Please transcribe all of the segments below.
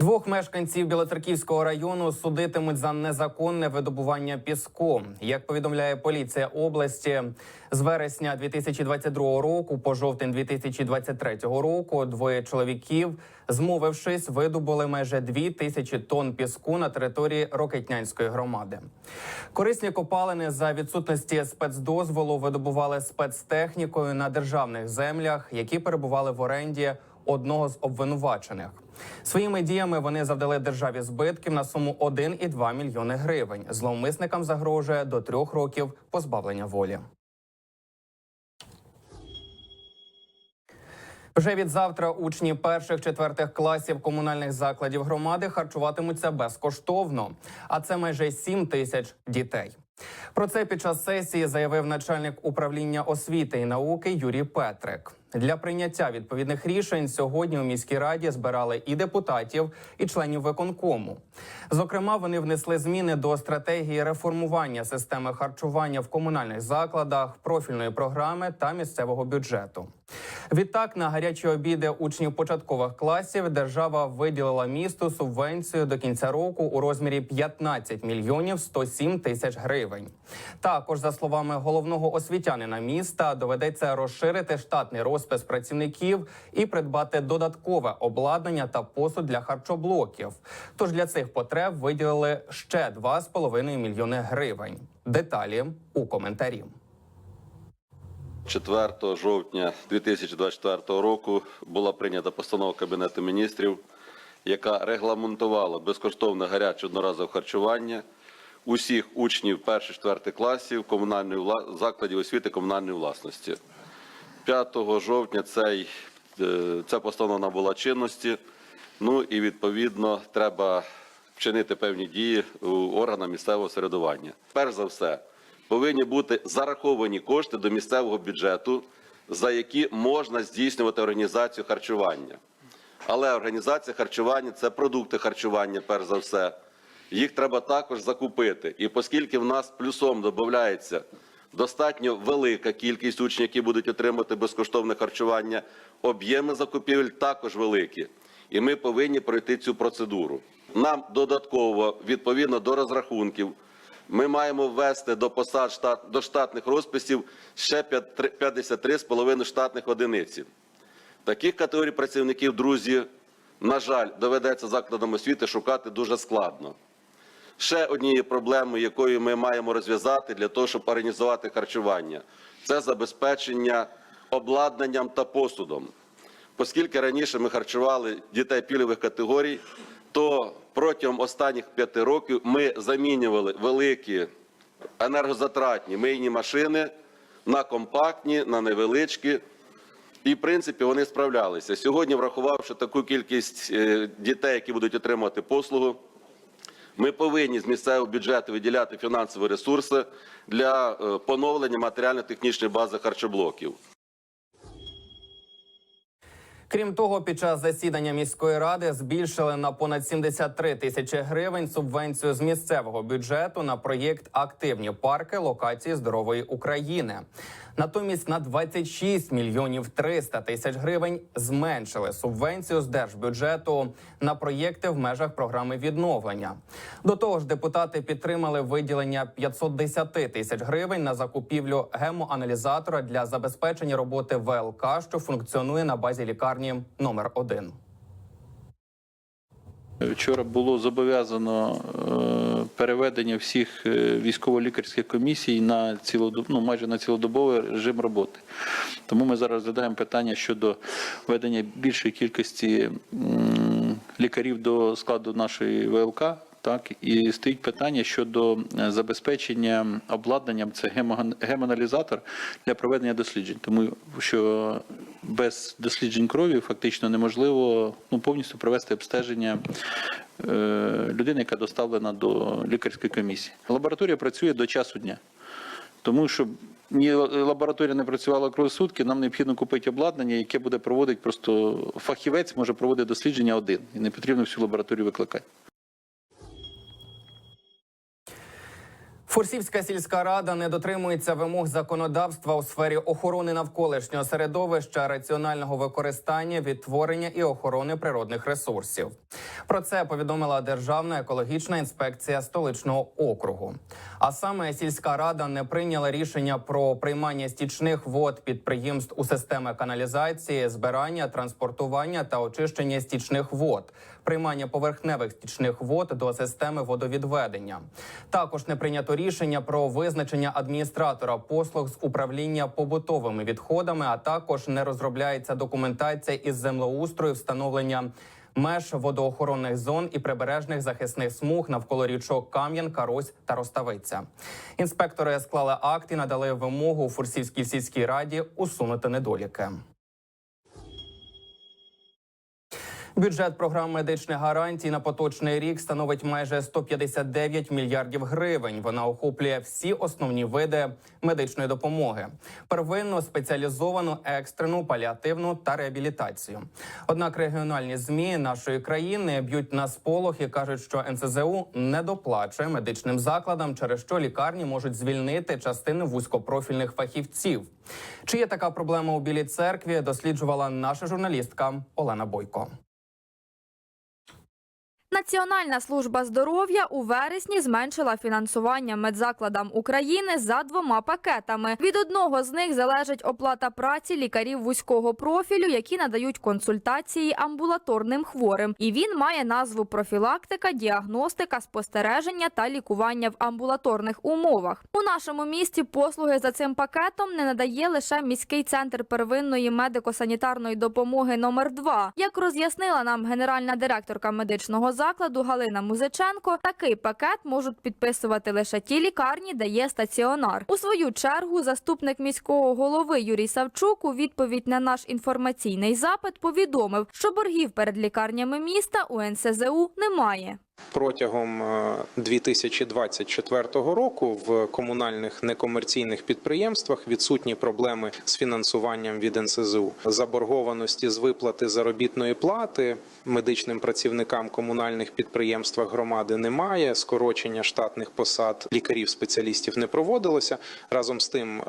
Двох мешканців Білоцерківського району судитимуть за незаконне видобування піску. Як повідомляє поліція області, з вересня 2022 року по жовтень 2023 року двоє чоловіків, змовившись, видобули майже дві тисячі тонн піску на території Рокетнянської громади. Корисні копалини за відсутності спецдозволу видобували спецтехнікою на державних землях, які перебували в оренді одного з обвинувачених. Своїми діями вони завдали державі збитків на суму 1,2 мільйони гривень. Зловмисникам загрожує до трьох років позбавлення волі. Вже від завтра учні перших четвертих класів комунальних закладів громади харчуватимуться безкоштовно, а це майже 7 тисяч дітей. Про це під час сесії заявив начальник управління освіти і науки Юрій Петрик. Для прийняття відповідних рішень сьогодні у міській раді збирали і депутатів, і членів виконкому. Зокрема, вони внесли зміни до стратегії реформування системи харчування в комунальних закладах, профільної програми та місцевого бюджету. Відтак на гарячі обіди учнів початкових класів держава виділила місту субвенцію до кінця року у розмірі 15 мільйонів 107 тисяч гривень. Також, за словами головного освітянина міста, доведеться розширити штатний розпис працівників і придбати додаткове обладнання та посуд для харчоблоків. Тож для цих потреб виділили ще 2,5 мільйони гривень. Деталі у коментарі. 4 жовтня 2024 року була прийнята постанова Кабінету міністрів, яка регламентувала безкоштовне гаряче одноразове харчування усіх учнів перших четвертих класів комунальної закладів освіти комунальної власності. 5 жовтня цей, е, ця постанова набула чинності. Ну і відповідно треба вчинити певні дії у органах місцевого середування. Перш за все, повинні бути зараховані кошти до місцевого бюджету, за які можна здійснювати організацію харчування. Але організація харчування це продукти харчування, перш за все. Їх треба також закупити. І оскільки в нас плюсом додається достатньо велика кількість учнів, які будуть отримати безкоштовне харчування, об'єми закупівель також великі. І ми повинні пройти цю процедуру. Нам додатково, відповідно до розрахунків, ми маємо ввести до посад штат, до штатних розписів ще 53,5 штатних одиниці. Таких категорій працівників, друзі, на жаль, доведеться закладам освіти шукати дуже складно. Ще однією проблемою, якою ми маємо розв'язати для того, щоб організувати харчування, це забезпечення обладнанням та посудом. Оскільки раніше ми харчували дітей пільгових категорій, то протягом останніх п'яти років ми замінювали великі енергозатратні мийні машини на компактні, на невеличкі. І, в принципі, вони справлялися. Сьогодні, врахувавши таку кількість е, дітей, які будуть отримувати послугу, ми повинні з місцевого бюджету виділяти фінансові ресурси для е, поновлення матеріально-технічної бази харчоблоків. Крім того, під час засідання міської ради збільшили на понад 73 тисячі гривень субвенцію з місцевого бюджету на проєкт Активні парки локації здорової України. Натомість на 26 мільйонів 300 тисяч гривень зменшили субвенцію з держбюджету на проєкти в межах програми відновлення. До того ж, депутати підтримали виділення 510 тисяч гривень на закупівлю гемоаналізатора для забезпечення роботи ВЛК, що функціонує на базі лікарні номер 1 Вчора було зобов'язано е, переведення всіх е, військово-лікарських комісій на цілодоб... ну, майже на цілодобовий режим роботи. Тому ми зараз розглядаємо питання щодо введення більшої кількості лікарів до складу нашої ВЛК. Так, і стоїть питання щодо е, забезпечення обладнанням це гемо- гемоаналізатор для проведення досліджень, тому що без досліджень крові фактично неможливо ну, повністю провести обстеження е, людини, яка доставлена до лікарської комісії. Лабораторія працює до часу дня. Тому що ні лабораторія не працювала круглосутки, нам необхідно купити обладнання, яке буде проводити просто фахівець може проводити дослідження один, і не потрібно всю лабораторію викликати. Фурсівська сільська рада не дотримується вимог законодавства у сфері охорони навколишнього середовища, раціонального використання, відтворення і охорони природних ресурсів. Про це повідомила Державна екологічна інспекція столичного округу. А саме сільська рада не прийняла рішення про приймання стічних вод підприємств у системи каналізації, збирання, транспортування та очищення стічних вод, приймання поверхневих стічних вод до системи водовідведення. Також не прийнято рішення про визначення адміністратора послуг з управління побутовими відходами, а також не розробляється документація із землеустрою встановлення. Меж водоохоронних зон і прибережних захисних смуг навколо річок Кам'янка, Рось та Роставиця. Інспектори склали акт і надали вимогу у Фурсівській сільській раді усунути недоліки. Бюджет програм медичних гарантій на поточний рік становить майже 159 мільярдів гривень. Вона охоплює всі основні види медичної допомоги: первинну, спеціалізовану, екстрену, паліативну та реабілітацію. Однак регіональні змі нашої країни б'ють на сполох і кажуть, що НСЗУ не доплачує медичним закладам, через що лікарні можуть звільнити частину вузькопрофільних фахівців. Чи є така проблема у Білій церкві? Досліджувала наша журналістка Олена Бойко. Національна служба здоров'я у вересні зменшила фінансування медзакладам України за двома пакетами. Від одного з них залежить оплата праці лікарів вузького профілю, які надають консультації амбулаторним хворим. І він має назву профілактика, діагностика, спостереження та лікування в амбулаторних умовах. У нашому місті послуги за цим пакетом не надає лише міський центр первинної медико-санітарної допомоги номер 2 Як роз'яснила нам генеральна директорка медичного закладу Галина Музиченко, такий пакет можуть підписувати лише ті лікарні, де є стаціонар. У свою чергу заступник міського голови Юрій Савчук у відповідь на наш інформаційний запит повідомив, що боргів перед лікарнями міста у НСЗУ немає. Протягом е, 2024 року в комунальних некомерційних підприємствах відсутні проблеми з фінансуванням від НСЗУ. Заборгованості з виплати заробітної плати медичним працівникам комунальних підприємствах громади немає. Скорочення штатних посад лікарів-спеціалістів не проводилося. Разом з тим, е,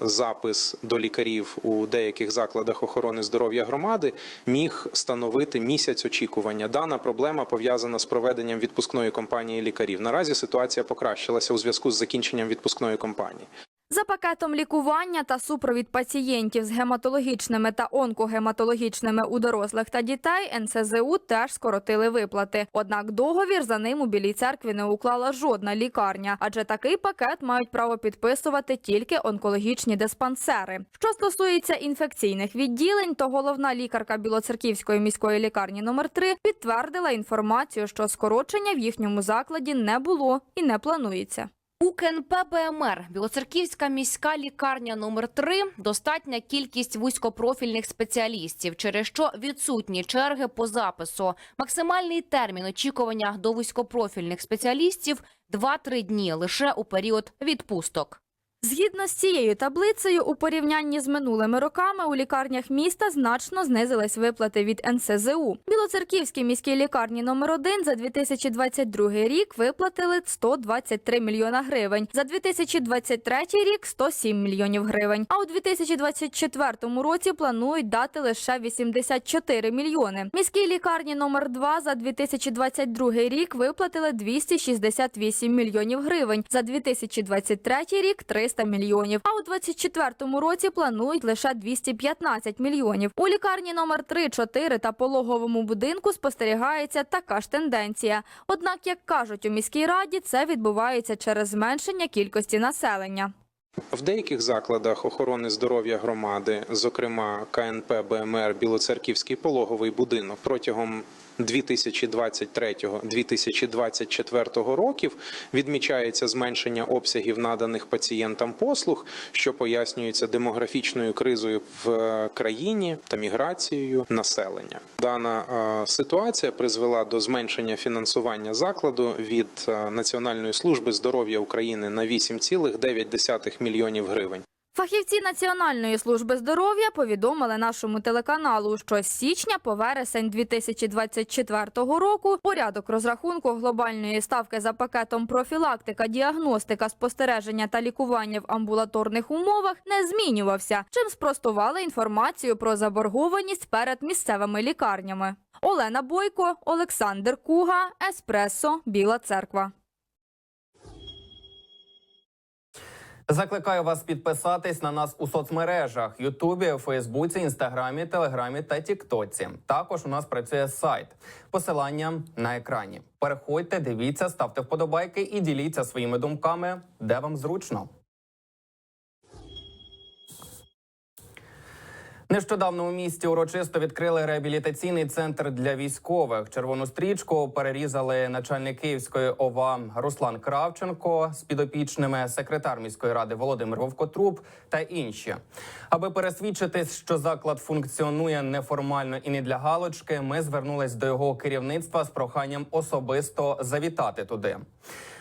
запис до лікарів у деяких закладах охорони здоров'я громади міг становити місяць очікування. Дана проблема пов'язана з проведенням відпускної кампанії лікарів. Наразі ситуація покращилася у зв'язку з закінченням відпускної кампанії. За пакетом лікування та супровід пацієнтів з гематологічними та онкогематологічними у дорослих та дітей НСЗУ теж скоротили виплати. Однак договір за ним у Білій церкві не уклала жодна лікарня, адже такий пакет мають право підписувати тільки онкологічні диспансери. Що стосується інфекційних відділень, то головна лікарка Білоцерківської міської лікарні номер 3 підтвердила інформацію, що скорочення в їхньому закладі не було і не планується. У КНП Білоцерківська міська лікарня номер 3 достатня кількість вузькопрофільних спеціалістів, через що відсутні черги по запису. Максимальний термін очікування до вузькопрофільних спеціалістів 2-3 дні лише у період відпусток. Згідно з цією таблицею, у порівнянні з минулими роками у лікарнях міста значно знизились виплати від НСЗУ. Білоцерківській міській лікарні номер 1 за 2022 рік виплатили 123 мільйона гривень, за 2023 рік 107 мільйонів гривень. А у 2024 році планують дати лише 84 мільйони. Міській лікарні номер 2 за 2022 рік виплатили 268 мільйонів гривень, за 2023 рік 300 мільйонів. А у 2024 році планують лише 215 мільйонів. У лікарні номер 3, 4 та пологовому будинку спостерігається така ж тенденція. Однак, як кажуть у міській раді, це відбувається через зменшення кількості населення. В деяких закладах охорони здоров'я громади, зокрема КНП БМР Білоцерківський пологовий будинок, протягом 2023-2024 років відмічається зменшення обсягів наданих пацієнтам послуг, що пояснюється демографічною кризою в країні та міграцією населення. Дана е, ситуація призвела до зменшення фінансування закладу від е, Національної служби здоров'я України на 8,9 мільйонів гривень. Фахівці Національної служби здоров'я повідомили нашому телеканалу, що з січня по вересень 2024 року порядок розрахунку глобальної ставки за пакетом профілактика, діагностика, спостереження та лікування в амбулаторних умовах не змінювався, чим спростували інформацію про заборгованість перед місцевими лікарнями. Олена Бойко, Олександр Куга, Еспресо, Біла Церква. Закликаю вас підписатись на нас у соцмережах: Ютубі, Фейсбуці, Інстаграмі, Телеграмі та Тіктоці. Також у нас працює сайт. Посилання на екрані. Переходьте, дивіться, ставте вподобайки і діліться своїми думками, де вам зручно. Нещодавно у місті урочисто відкрили реабілітаційний центр для військових. Червону стрічку перерізали начальник Київської ОВА Руслан Кравченко з підопічними секретар міської ради Володимир Вовкотруб та інші. Аби пересвідчитись, що заклад функціонує неформально і не для галочки, ми звернулись до його керівництва з проханням особисто завітати туди.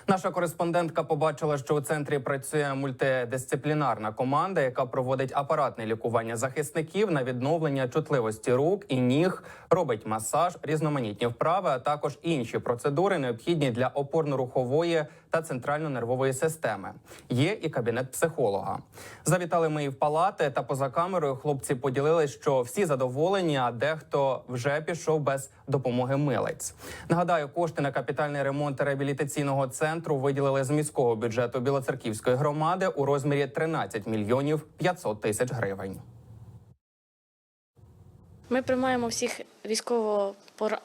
Наша кореспондентка побачила, що у центрі працює мультидисциплінарна команда, яка проводить апаратне лікування захисників на відновлення чутливості рук і ніг, робить масаж, різноманітні вправи, а також інші процедури, необхідні для опорно-рухової та центрально-нервової системи. Є і кабінет психолога. Завітали ми і в палати, та поза камерою хлопці поділились, що всі задоволені, а дехто вже пішов без допомоги милиць. Нагадаю, кошти на капітальний ремонт реабілітаційного центру виділили з міського бюджету Білоцерківської громади у розмірі 13 мільйонів 500 тисяч гривень. Ми приймаємо всіх військово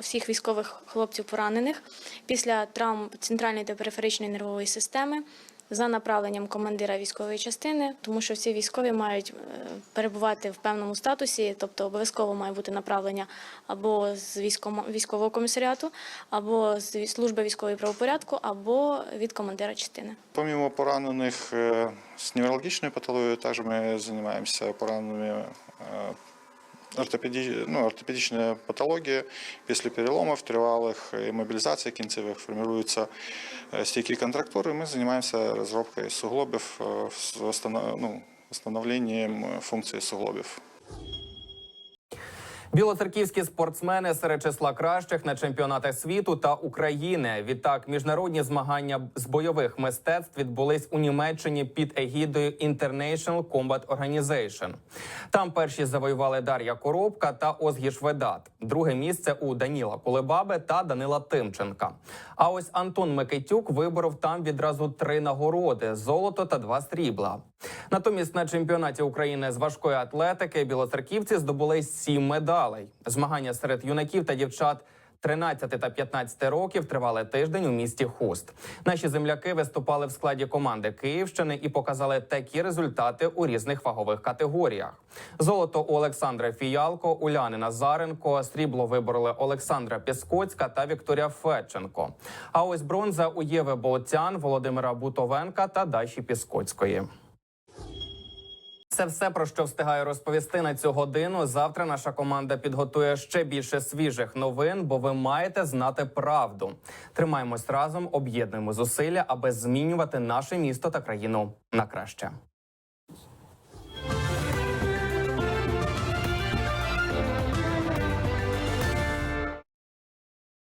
всіх військових хлопців поранених після травм центральної та периферичної нервової системи за направленням командира військової частини, тому що всі військові мають е, перебувати в певному статусі, тобто обов'язково має бути направлення або з військового комісаріату, або з служби військової правопорядку, або від командира частини. Помимо поранених э, с неврологичной патологией, также мы занимаемся пораненными э, ортопеди... ну, ортопедичная патология. После переломов, тривалых и мобилизации кінцевих формируются э, стійкі контрактури. Мы занимаемся разработкой суглобів, э, с восстанов- ну, восстановлением э, функций суглобів. Білоцерківські спортсмени серед числа кращих на чемпіонатах світу та України. Відтак, міжнародні змагання з бойових мистецтв відбулись у Німеччині під егідою International Combat Organization. Там перші завоювали Дар'я Коробка та Озгіш Ведат. Друге місце у Даніла Кулебаби та Данила Тимченка. А ось Антон Микитюк виборов там відразу три нагороди: золото та два срібла. Натомість на чемпіонаті України з важкої атлетики білоцерківці здобули сім медалей. Змагання серед юнаків та дівчат 13 та 15 років тривали тиждень у місті Хуст. Наші земляки виступали в складі команди Київщини і показали такі результати у різних вагових категоріях. Золото у Олександра Фіялко, Уляни Назаренко, срібло вибороли Олександра Піскоцька та Вікторія Федченко. А ось бронза у Єви Болтян, Володимира Бутовенка та Даші Піскоцької. Це все про що встигаю розповісти на цю годину. Завтра наша команда підготує ще більше свіжих новин, бо ви маєте знати правду. Тримаємось разом, об'єднуємо зусилля, аби змінювати наше місто та країну на краще.